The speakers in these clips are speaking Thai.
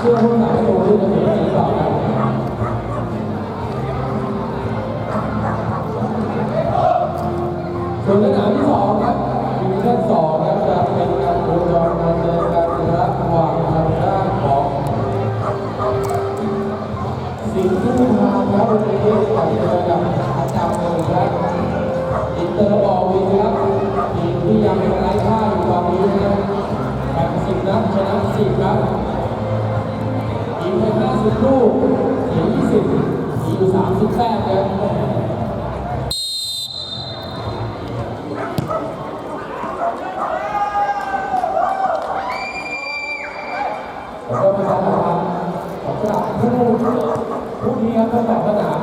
เชื่านสีต่ครับส่านสองครับจะเป็นการโคจรมาเจอกันร่างของสิงที่พาครับวันนี้ตัดอกัอาจารย์ครับอินตอร์บอลวีครับทีมที่ยังไร้ค่าอยู่ตอนนี้นรสิบนัดชนะสิบครับ ลูกเสียี่สิบอยู่สามสิบแปดเลยขอบคุณครัขอบคุณผู้ผู้นี้ครับต้องาหา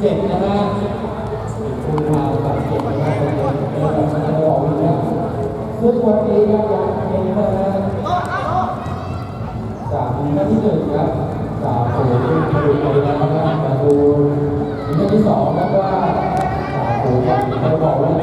เจ็ดนะฮะคุณมากับเจ็ดนะฮะเป็นการแสดงออกนะซึ่งวันนี้นะ บอกว่า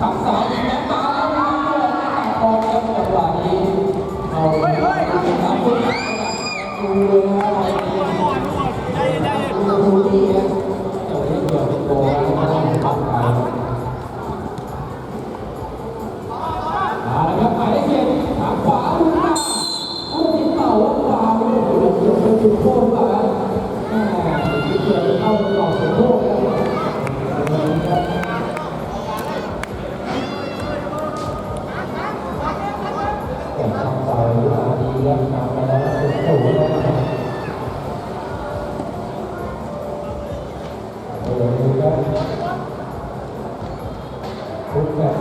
ทั้งสามทีมนั้นมาแล้วนะครับทั้งสองคนจังหวะนี้เอาเฮ้ยเฮ้ยทั้งคู่ดูเลยนะครับ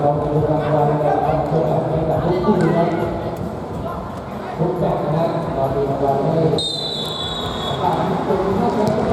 เราดูรางวัลแบบเอาตัวแบบให้กับทุกคู่ครับทุกแบบนะเราดูรางวัลให้ตามคนถ้าจ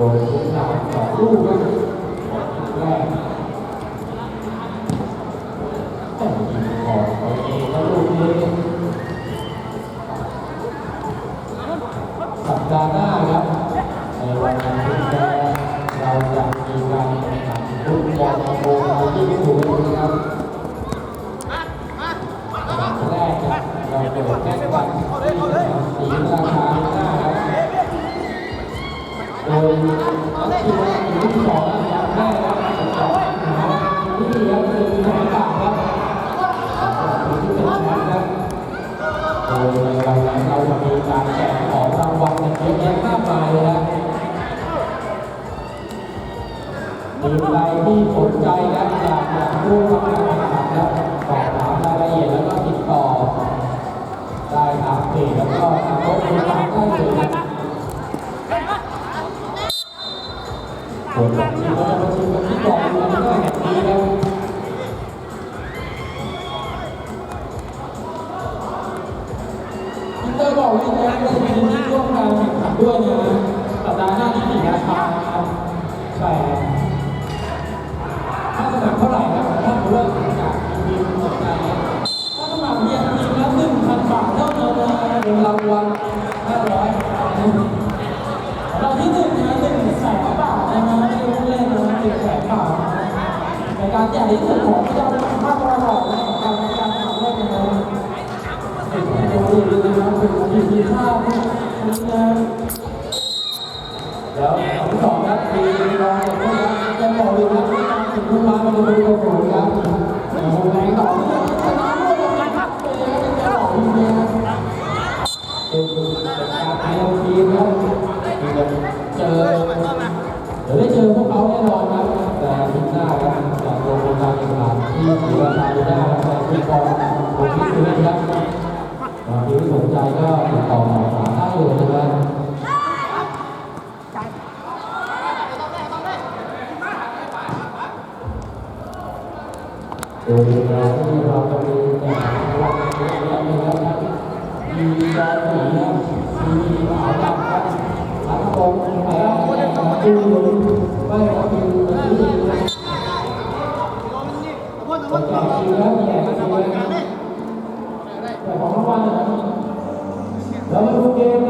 โดยทุกทางสองลูกครั โดยในวันนั้นเราจะมีการแจกของรางวัลกันเยอะแยะมากมายเลยนะมีใครที่สนใจและอยากอยากร่วมทำการแข่งขันและสอบถามรายละเอียดแล้วก็ติดต่อ ได้ทางเพจแล้วก็ทางรถบริการได้เลยนะส่วนวันนี้เราจะมาชิมกันที่กองเรือหน้ ด้วยนะสัปดาห์หน้าที่ศรีราชาครับใช่ถ้าสมัครเท่าไหร่ครับถ้ารู้ว่าจากทีมสนใจถ้าสมัครเรียนทีมละหนึ่งพันบาทเท่านั้นนะเงินรางวัลห้าร้อยเราที่หนึ่งนะหนึ่งแสนบาทนะฮะที่ผู้เล่นนะหนึ่งแสนบาทในการใหญ่ที่สุดของเจ้าภาคตะวันออกนะของการการทำเล่นนะเป็นตัวดีนะครับเป็นทีมที่ชอบนะ แล้วสองสองนัดทีรองจากพวกนั้นจะบอกเลยนะถึงผู้มามันจะเป็นตัวผมครับแต่ผมแรงต่อชนะด้วยนะครับเป็นจะบอกทีนี้นะเป็นการเตรียมทีมครับที่จะเจอเดี๋ยวได้เจอพวกเขาแน่นอนครับแต่ทีหน้าครับจากโรงพยาบาลต่างๆที่ศรีราชาได้แต่ที่กองผมคิดดูนะครับทีสนใจก็ติดต่อสอบ ถามได้เลยนะครับโดยงานที่เราจะมีกางวัลเยอะแยะเลยนะครับมีบอลสีครับมีขาวดำครับทั้งตรงแผลทั้งคู่ไม่ว่าคือที่จะแจกคิวแล้วแจกคิวแล้วแต่ของรางวัลนะครับ เรา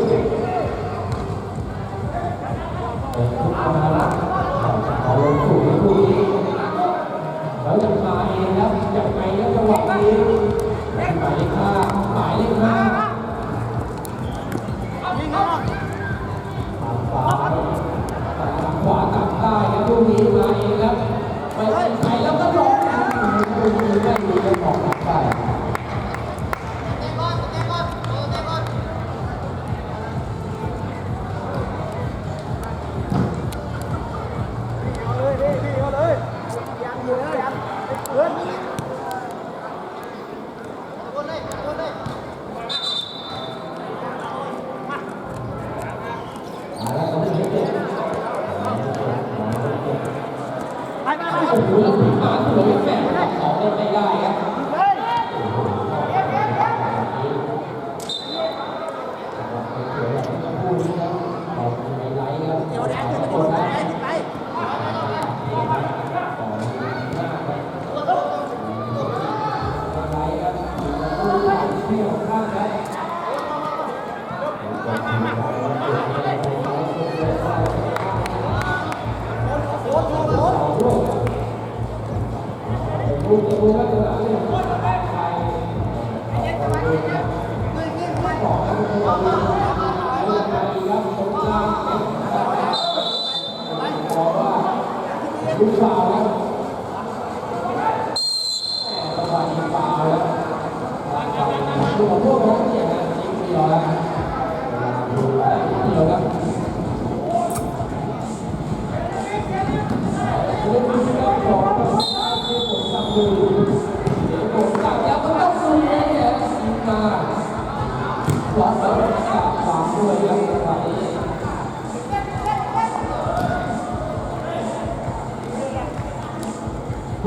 ลูก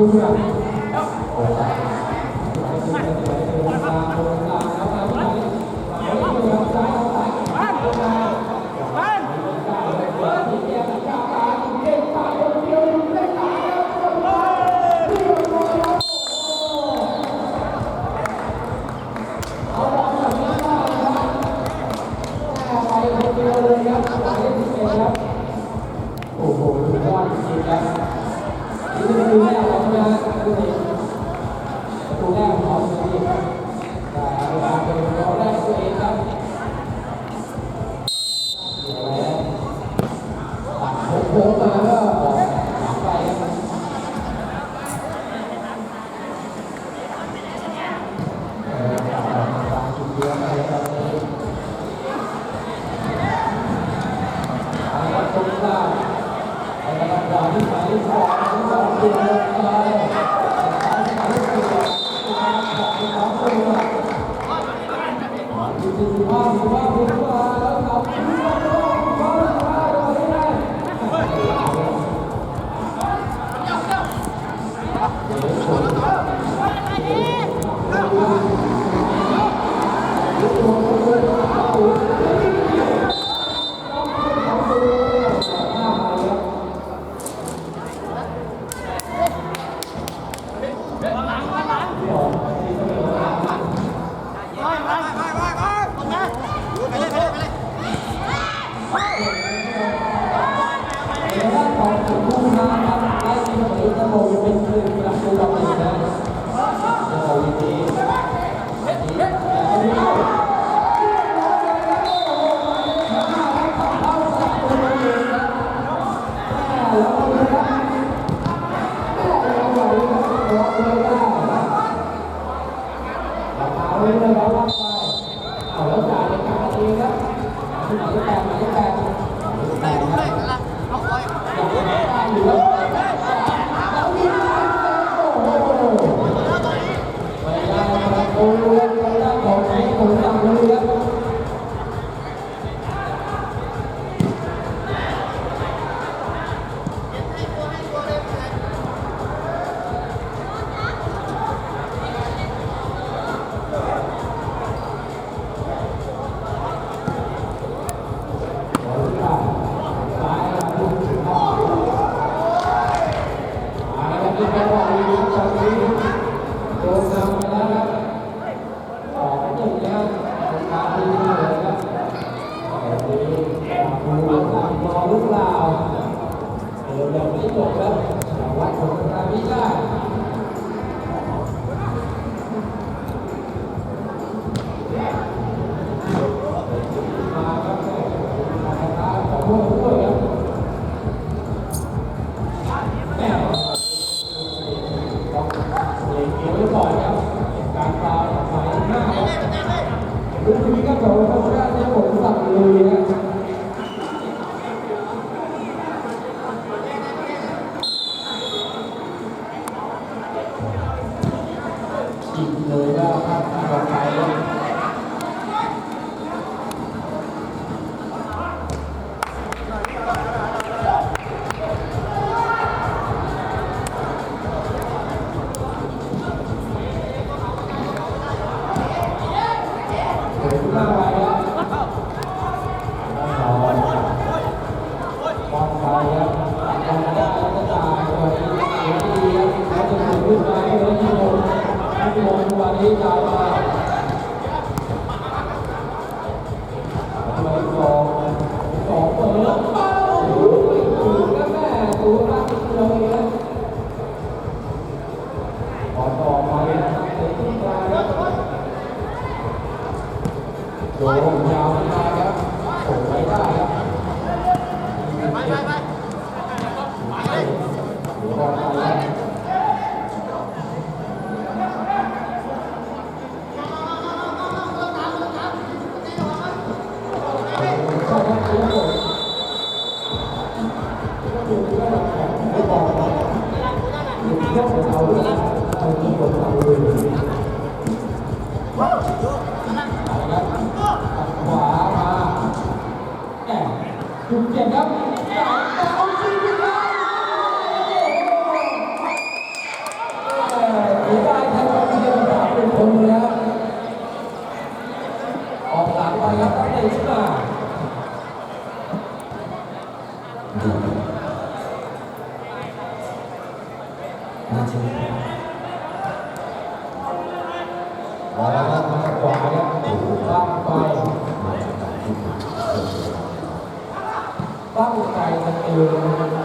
คุ ป ลู ใจกันเอง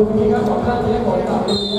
แล้วมาดู